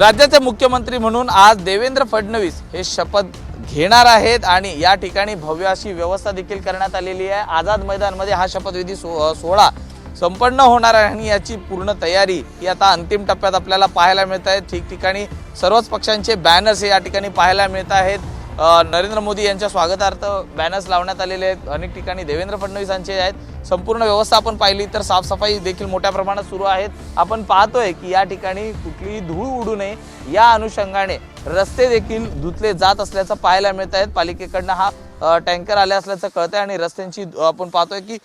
राज्याचे मुख्यमंत्री म्हणून आज देवेंद्र फडणवीस हे शपथ घेणार आहेत आणि या ठिकाणी भव्य अशी व्यवस्था देखील करण्यात आलेली आहे. आझाद मैदानमध्ये हा शपथविधी सो सोहळा संपन्न होणार आहे आणि याची पूर्ण तयारी ही आता अंतिम टप्प्यात आपल्याला पाहायला मिळत आहे. ठिकठिकाणी सर्वच पक्षांचे बॅनर्स हे या ठिकाणी पाहायला मिळत आहेत. नरेंद्र मोदी यांच्या स्वागतार्थ बॅनर्स लावण्यात आलेले आहेत. अनेक ठिकाणी देवेंद्र फडणवीसांचे आहेत. संपूर्ण व्यवस्था आपण पाहिली तर साफसफाई देखील मोठ्या प्रमाणात सुरू आहेत. आपण पाहतोय की या ठिकाणी कुठलीही धूळ उडू नये. या अनुषंगाने रस्ते देखील धुतले जात असल्याचं पाहायला मिळत आहेत. पालिकेकडनं हा टँकर आले असल्याचं कळतंय आणि रस्त्यांची आपण पाहतोय की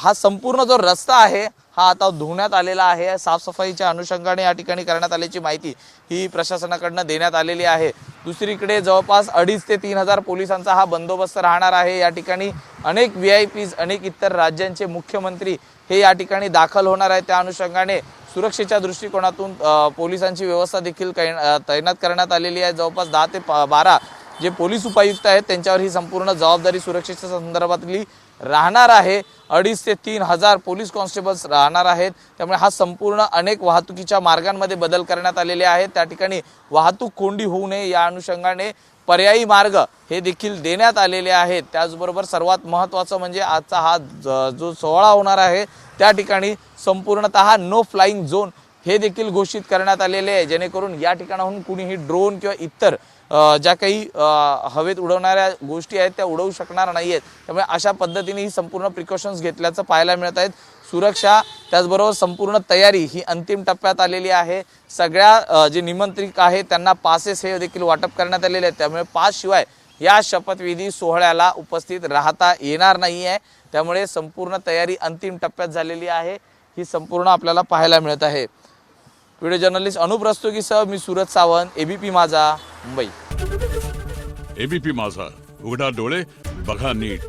हा संपूर्ण जो रस्ता आहे हा आता धुण्यात आलेला आहे. साफसफाईच्या अनुषंगाने या ठिकाणी करण्यात आल्याची माहिती ही प्रशासनाकडनं देण्यात आलेली आहे. दुसरीकडे जवळपास अडीच ते तीन हजार पोलिसांचा हा बंदोबस्त राहणार आहे. या ठिकाणी अनेक व्ही आय पीज अनेक इतर राज्यांचे मुख्यमंत्री हे या ठिकाणी दाखल होणार आहेत. त्या अनुषंगाने सुरक्षेच्या दृष्टिकोनातून पोलिसांची व्यवस्था देखील तैनात करण्यात आलेली आहे. जवळपास दहा ते बारा जे पोलीस उपायुक्त आहेत त्यांच्यावर ही संपूर्ण जबाबदारी सुरक्षेच्या संदर्भातली राहणार आहे. अडीच ते तीन हजार पोलीस कॉन्स्टेबल्स राहणार आहेत. त्यामुळे हा संपूर्ण अनेक वाहतुकीच्या मार्गांमध्ये बदल करण्यात आलेले आहेत. त्या ठिकाणी वाहतूक कोंडी होऊ नये या अनुषंगाने पर्यायी मार्ग हे देखील देण्यात आलेले आहेत. त्याचबरोबर सर्वात महत्त्वाचं म्हणजे आजचा हा ज- जो सोहळा होणार आहे त्या ठिकाणी संपूर्णतः नो फ्लाईंग झोन हे देखील घोषित करण्यात आलेले आहे. जेणेकरून या ठिकाणाहून कुणीही ड्रोन किंवा इतर ज्या काही हवेत उडवणाऱ्या गोष्टी आहेत त्या उडवू शकणार नाही आहेत त्यामुळे अशा पद्धतीने ही संपूर्ण प्रिकॉशन्स घेतल्याचं पाहायला मिळत आहेत. सुरक्षा त्याचबरोबर संपूर्ण तयारी ही अंतिम टप्प्यात आलेली आहे. सगळ्या जे निमंत्रित आहेत त्यांना पासेस हे देखील वाटप करण्यात आलेले आहेत. त्यामुळे पास शिवाय या शपथविधी सोहळ्याला उपस्थित राहता येणार नाही आहे त्यामुळे संपूर्ण तयारी अंतिम टप्प्यात झालेली आहे. ही संपूर्ण आपल्याला पाहायला मिळत आहे. व्हिडिओ जर्नलिस्ट अनुप रस्तोगीसह मी सुरज सावंत एबीपी माझा मुंबई. एबीपी माझा. उघडा डोळे बघा नीट.